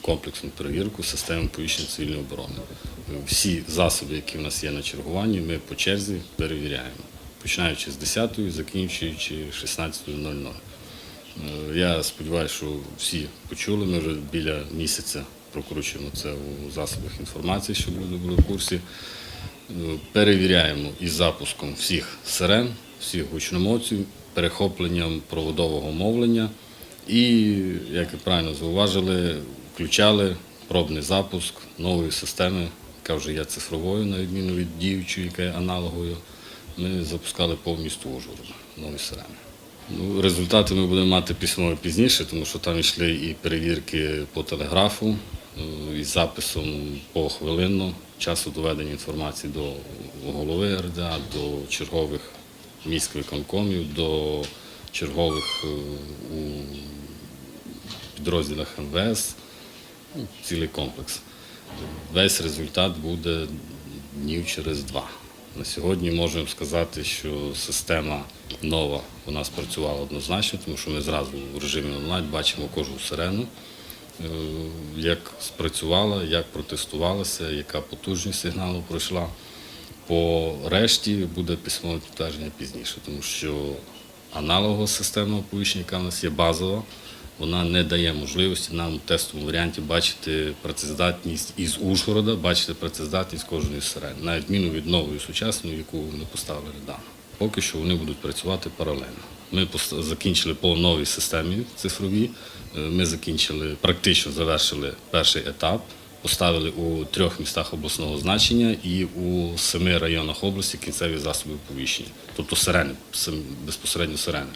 комплексну перевірку системи повіщення цивільної оборони. Всі засоби, які в нас є на чергуванні, ми по черзі перевіряємо, починаючи з 10-ї, закінчуючи 16.00. Е, Я сподіваюся, що всі почули. Ми вже біля місяця прокручуємо це у засобах інформації, щоб люди були в курсі. Е, Перевіряємо із запуском всіх сирен, всіх гучномовців, перехопленням проводового мовлення і, як ви правильно зауважили, включали пробний запуск нової системи, яка вже є цифровою, на відміну від діючої, яка є аналоговою. Ми запускали по місту Ужгорода нові сирени. Ну, результати ми будемо мати письмово пізніше, тому що там йшли і перевірки по телеграфу, е, із записом похвилинно, часу доведення інформації до голови РДА, до чергових міськвиконкомів, до чергових е, у підрозділах МВС, ну, цілий комплекс. Весь результат буде днів через два. На сьогодні можемо сказати, що система нова у нас працювала однозначно, тому що ми зразу в режимі онлайн бачимо кожну сирену, е, як спрацювала, як протестувалася, яка потужність сигналу пройшла. По решті буде письмове підтвердження пізніше, тому що аналогова система оповіщення, яка в нас є базова, вона не дає можливості нам в тестовому варіанті бачити працездатність із Ужгорода, бачити працездатність кожної сирени, на відміну від нової сучасної, яку вони поставили недавно. Поки що вони будуть працювати паралельно. Ми закінчили по новій системі цифровій. Е, Ми закінчили, практично завершили перший етап. Поставили у трьох містах обласного значення і у семи районах області кінцеві засоби повіщення, тобто сирени, безпосередньо сирени.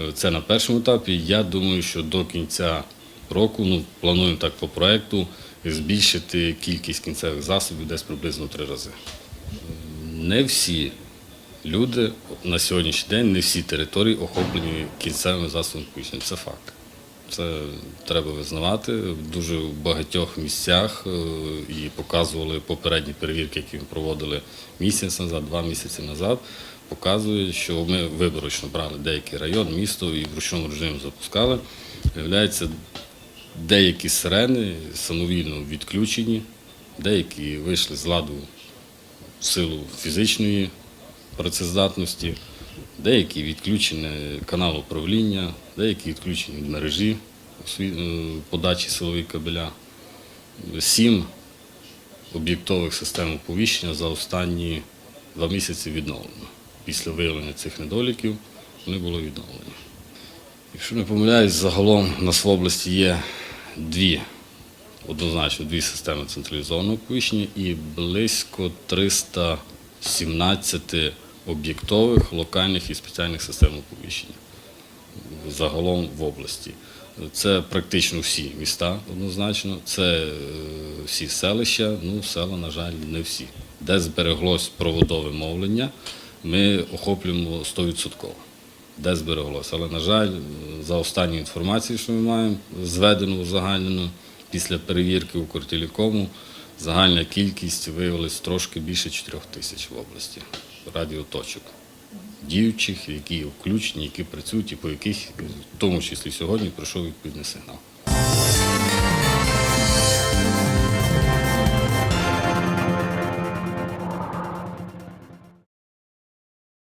Е, Це на першому етапі. Я думаю, що до кінця року, ну плануємо так по проекту, збільшити кількість кінцевих засобів десь приблизно три рази. Не всі люди на сьогоднішній день, не всі території охоплені кінцевими засобами. Це факт. Це треба визнавати. В дуже багатьох місцях е, і показували попередні перевірки, які ми проводили місяць назад, два місяці назад. Показує, що ми виборочно брали деякий район, місто і в ручному режимі запускали. Виявляється, деякі сирени самовільно відключені, деякі вийшли з ладу в силу фізичної працездатності, деякі відключені канал управління, деякі відключені від мережі е, подачі силових кабеля. Сім об'єктових систем оповіщення за останні два місяці відновлено. Після виявлення цих недоліків вони були відновлені. Якщо не помиляюсь, загалом у нас в області є дві, однозначно дві системи централізованого оповіщення і близько 317 об'єктових, локальних і спеціальних систем оповіщення загалом в області. Це практично всі міста однозначно, це е, всі селища, ну села, на жаль, не всі. Де збереглось проводове мовлення, ми охоплюємо 100%. Де збереглося. Але, на жаль, за останньою інформацією, що ми маємо, зведену, узагальнену після перевірки у Кортілікому, загальна кількість виявилась трошки більше 4 тисяч в області радіоточок діючих, які включені, які працюють і по яких, в тому числі сьогодні, пройшов відповідний сигнал.